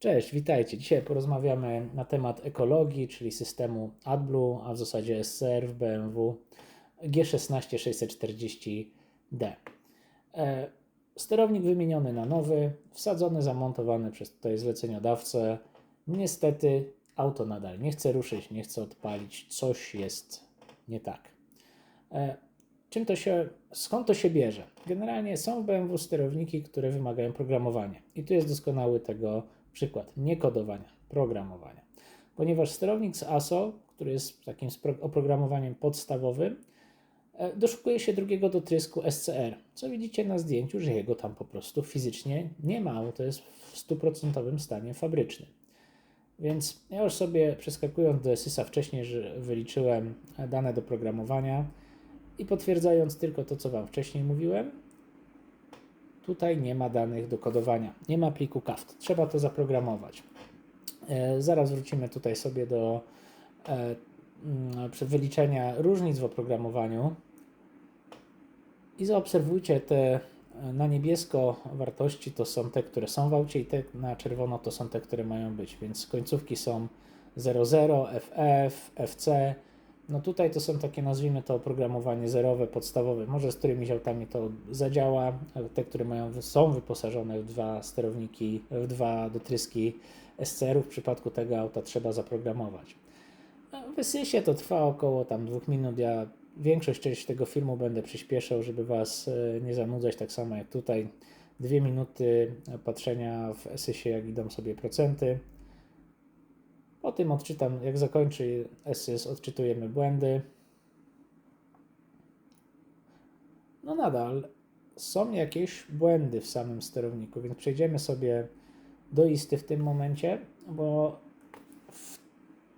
Cześć, witajcie. Dzisiaj porozmawiamy na temat ekologii, czyli systemu AdBlue, a w zasadzie SCR w BMW G16640D. E, sterownik wymieniony na nowy, wsadzony, zamontowany przez tutaj zleceniodawcę. Niestety auto nadal nie chce ruszyć, nie chce odpalić, coś jest nie tak. E, czym to się, skąd to się bierze? Generalnie są w BMW sterowniki, które wymagają programowania i tu jest doskonały tego przykład nie kodowania, programowania. Ponieważ sterownik z ASO, który jest takim oprogramowaniem podstawowym, e, doszukuje się drugiego dotrysku SCR, co widzicie na zdjęciu, że jego tam po prostu fizycznie nie ma, to jest w stuprocentowym stanie fabrycznym. Więc ja już sobie przeskakując do SYSA wcześniej, że wyliczyłem dane do programowania i potwierdzając tylko to, co Wam wcześniej mówiłem, Tutaj nie ma danych do kodowania, nie ma pliku CAFT. Trzeba to zaprogramować. E, zaraz wrócimy tutaj sobie do e, mm, wyliczenia różnic w oprogramowaniu i zaobserwujcie te e, na niebiesko wartości to są te, które są w aucie i te na czerwono to są te, które mają być, więc końcówki są 00, FF, FC, no tutaj to są takie, nazwijmy to oprogramowanie zerowe, podstawowe. Może z którymiś autami to zadziała. Te, które mają, są wyposażone w dwa sterowniki, w dwa dotryski SCR-u, w przypadku tego auta trzeba zaprogramować. No, w Sysie to trwa około tam dwóch minut. Ja większość część tego filmu będę przyspieszał, żeby Was e, nie zanudzać, tak samo jak tutaj. Dwie minuty patrzenia w Sysie, jak idą sobie procenty. Po tym odczytam, jak zakończy SYS, odczytujemy błędy. No nadal są jakieś błędy w samym sterowniku, więc przejdziemy sobie do isty w tym momencie, bo w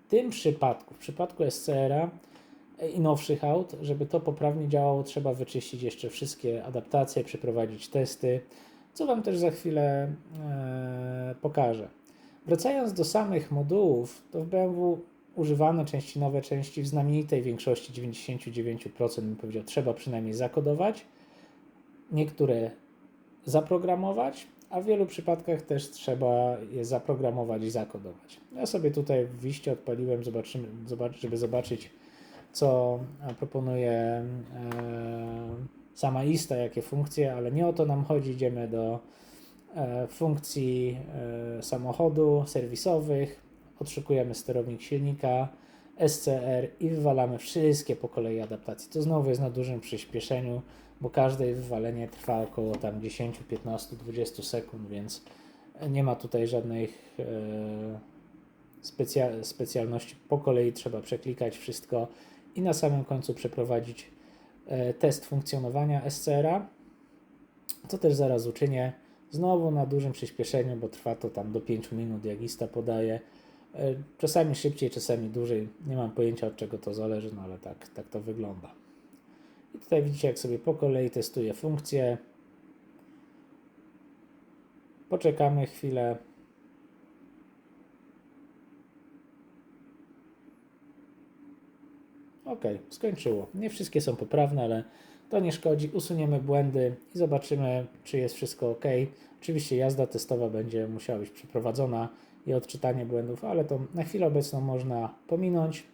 tym przypadku, w przypadku SCR-a i nowszych aut, żeby to poprawnie działało, trzeba wyczyścić jeszcze wszystkie adaptacje, przeprowadzić testy, co Wam też za chwilę e, pokażę. Wracając do samych modułów, to w BMW używane części, nowe części w znamienitej większości 99% bym powiedział, trzeba przynajmniej zakodować, niektóre zaprogramować, a w wielu przypadkach też trzeba je zaprogramować i zakodować. Ja sobie tutaj w wiście odpaliłem, zobaczymy, żeby zobaczyć, co proponuje e, sama ISTA, jakie funkcje, ale nie o to nam chodzi. Idziemy do funkcji e, samochodu, serwisowych, odszukujemy sterownik silnika, SCR i wywalamy wszystkie po kolei adaptacje. To znowu jest na dużym przyspieszeniu, bo każde wywalenie trwa około tam 10, 15, 20 sekund, więc nie ma tutaj żadnych e, specja specjalności. Po kolei trzeba przeklikać wszystko i na samym końcu przeprowadzić test funkcjonowania SCR-a, co też zaraz uczynię. Znowu na dużym przyspieszeniu, bo trwa to tam do 5 minut, jak Ista podaje. E, czasami szybciej, czasami dłużej. Nie mam pojęcia od czego to zależy, no ale tak, tak to wygląda. I tutaj widzicie, jak sobie po kolei testuję funkcje. Poczekamy chwilę. Ok, skończyło. Nie wszystkie są poprawne, ale to nie szkodzi, usuniemy błędy i zobaczymy, czy jest wszystko ok. Oczywiście jazda testowa będzie musiała być przeprowadzona i odczytanie błędów, ale to na chwilę obecną można pominąć.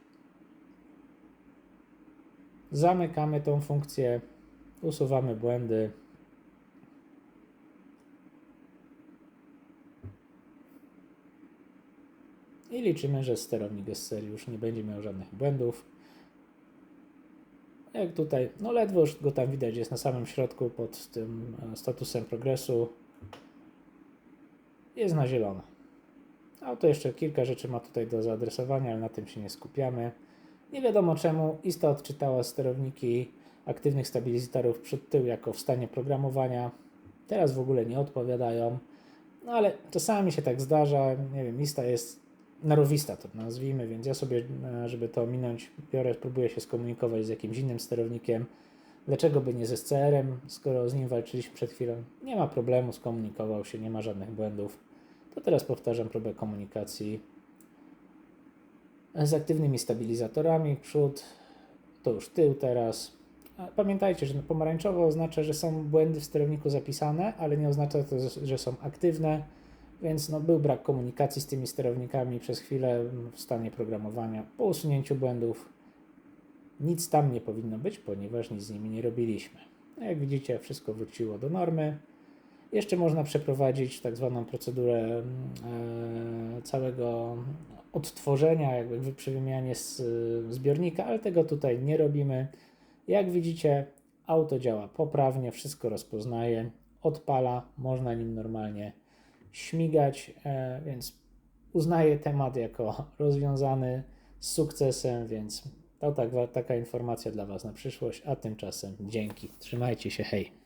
Zamykamy tą funkcję, usuwamy błędy. I liczymy, że sterownik SCR już nie będzie miał żadnych błędów. Jak tutaj, no ledwo już go tam widać, jest na samym środku pod tym e, statusem progresu. Jest na zielono. Auto jeszcze kilka rzeczy ma tutaj do zaadresowania, ale na tym się nie skupiamy. Nie wiadomo czemu ISTA odczytała sterowniki aktywnych stabilizatorów przed tył jako w stanie programowania. Teraz w ogóle nie odpowiadają. No ale czasami się tak zdarza. Nie wiem, ISTA jest narowista to nazwijmy, więc ja sobie, e, żeby to minąć, biorę, próbuję się skomunikować z jakimś innym sterownikiem. Dlaczego by nie ze SCR-em, skoro z nim walczyliśmy przed chwilą? Nie ma problemu, skomunikował się, nie ma żadnych błędów. To teraz powtarzam próbę komunikacji z aktywnymi stabilizatorami. Przód, to już tył teraz. Pamiętajcie, że pomarańczowo oznacza, że są błędy w sterowniku zapisane, ale nie oznacza to, że są aktywne Więc no, był brak komunikacji z tymi sterownikami przez chwilę w stanie programowania. Po usunięciu błędów nic tam nie powinno być, ponieważ nic z nimi nie robiliśmy. No, Jak widzicie, wszystko wróciło do normy. Jeszcze można przeprowadzić tak zwaną procedurę e, całego odtworzenia, jakby przy wymianie z zbiornika, ale tego tutaj nie robimy. Jak widzicie, auto działa poprawnie, wszystko rozpoznaje, odpala, można nim normalnie śmigać, e, więc uznaję temat jako rozwiązany z sukcesem, więc to tak, taka informacja dla Was na przyszłość, a tymczasem dzięki. Trzymajcie się, hej.